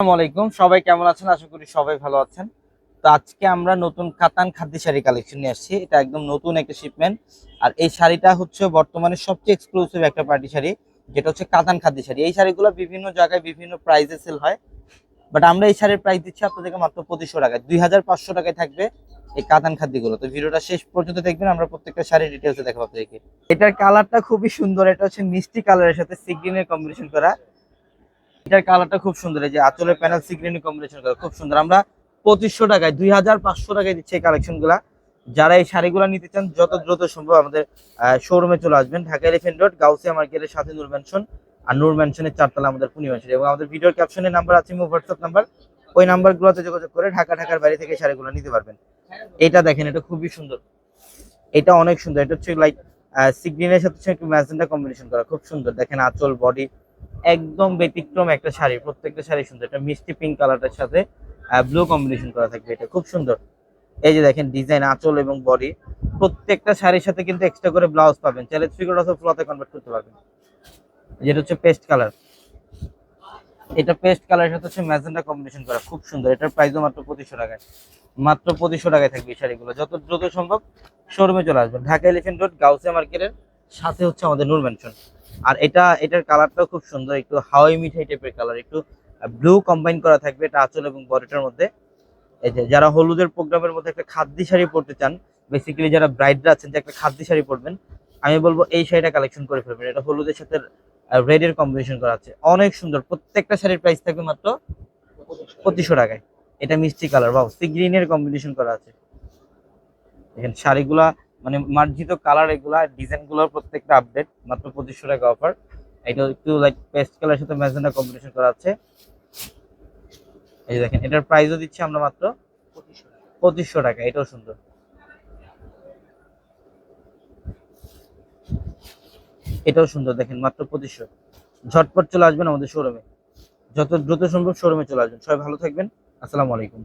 আলাইকুম। সবাই কেমন আছেন? আশা করি সবাই ভালো আছেন। তো আজকে আমরা নতুন কাতান খাদ্য শাড়ি কালেকশন নিয়ে আসছি। এটা একদম নতুন একটা শিপমেন্ট আর এই শাড়িটা হচ্ছে বর্তমানে সবচেয়ে এক্সক্লুসিভ একটা পার্টি শাড়ি, যেটা হচ্ছে কাতান খাদ্য শাড়ি। এই শাড়িগুলো বিভিন্ন জায়গায় বিভিন্ন প্রাইসে সেল হয়। বাট আমরা এই শাড়ির প্রাইস দিচ্ছি আপনাদেরকে মাত্র পঁচিশশো টাকায়। দুই হাজার পাঁচশো টাকায় থাকবে এই কাতান খাদ্যগুলো। তো ভিডিওটা শেষ পর্যন্ত দেখবেন, আমরা প্রত্যেকটা শাড়ির ডিটেলসে দেখাবো আপনাদেরকে। এটার কালারটা খুবই সুন্দর। এটা হচ্ছে মিষ্টি কালারের সাথে সিগ্রিনের কম্বিনেশন করা। এটার কালারটা খুব সুন্দর, এই যে আঁচলের প্যানেল সিগ্রিনি কম্বিনেশন করা খুব সুন্দর। আমরা পঁচিশশো টাকায়, দুই হাজার পাঁচশো টাকায় দিচ্ছে এই কালেকশনগুলা যারা এই শাড়িগুলো নিতে চান, যত দ্রুত সম্ভব আমাদের শোরুমে চলে আসবেন। ঢাকা এলিফেন্ট রোড গাউসিয়া মার্কেটের সাথে নূর ম্যানশন আর নূর ম্যানশনের চারতলা আমাদের পুনি ম্যানশন এবং আমাদের ভিডিওর ক্যাপশনের নাম্বার আছে হোয়াটসঅ্যাপ নাম্বার ওই নাম্বারগুলোতে যোগাযোগ করে ঢাকা, ঢাকার বাইরে থেকে শাড়িগুলো নিতে পারবেন। এটা দেখেন, এটা খুবই সুন্দর। এটা অনেক সুন্দর, এটা হচ্ছে লাইক সিগ্রিনের সাথে হচ্ছে একটু ম্যাজেন্টা কম্বিনেশন করা, খুব সুন্দর। দেখেন আঁচল বডি একদম ব্যতিক্রম একটা শাড়ি, প্রত্যেকটা শাড়ি সুন্দর। এটা মিষ্টি পিঙ্ক কালারটার সাথে ব্লু কম্বিনেশন করা থাকবে এটা, খুব সুন্দর। এই যে দেখেন ডিজাইন আঁচল এবং বডি প্রত্যেকটা শাড়ির সাথে কিন্তু এক্সট্রা করে ব্লাউজ পাবেন। চাইলে থ্রি কোয়ার্টার ফ্লোতে কনভার্ট করতে পারবেন। যেটা হচ্ছে পেস্ট কালার এটা পেস্ট কালারের সাথে হচ্ছে ম্যাজেন্টা কম্বিনেশন করা, খুব সুন্দর। এটার প্রাইসও মাত্র পঁচিশশো টাকায়। মাত্র পঁচিশশো টাকায় থাকবে এই শাড়িগুলো। যত দ্রুত সম্ভব শোরুমে চলে আসবেন। ঢাকা এলিফেন্ট রোড গাউসিয়া মার্কেটের সাথে হচ্ছে আমাদের নূর ম্যানশন আর এটা, এটার কালারটাও খুব সুন্দর, একটু হাওয়াই মিঠাই টাইপের কালার একটু ব্লু কম্বাইন করা থাকবে এটা আঁচল এবং বডিটার মধ্যে। এই যে, যারা হলুদের প্রোগ্রামের মধ্যে একটা খাদ্য শাড়ি পরতে চান বেসিক্যালি যারা ব্রাইডরা আছেন, যে একটা খাদ্য শাড়ি পরবেন, আমি বলব এই শাড়িটা কালেকশন করে ফেলবেন। এটা হলুদের সাথে রেড এর কম্বিনেশন করা আছে। অনেক সুন্দর, প্রত্যেকটা শাড়ির প্রাইস থাকবে মাত্র পঁচিশশো টাকায়। এটা মিষ্টি কালার বাবু সি গ্রিনের কম্বিনেশন করা আছে। দেখেন শাড়িগুলা মানে মার্জিত কালার এগুলা ডিজাইনগুলোর প্রত্যেকটা আপডেট মাত্র পঁচিশশো টাকা অফার এটা একটু লাইক পেস্ট কালার সাথে ম্যাজেন্টা কম্বিনেশন করা আছে। এই যে দেখেন, এটার প্রাইসও দিচ্ছি আমরা মাত্র পঁচিশশো টাকা, এটাও সুন্দর। এটাও সুন্দর, দেখেন, মাত্র পঁচিশশো। ঝটপট চলে আসবেন আমাদের শোরুমে যত দ্রুত সম্ভব শোরুমে চলে আসবেন। সবাই ভালো থাকবেন। আসসালামু আলাইকুম।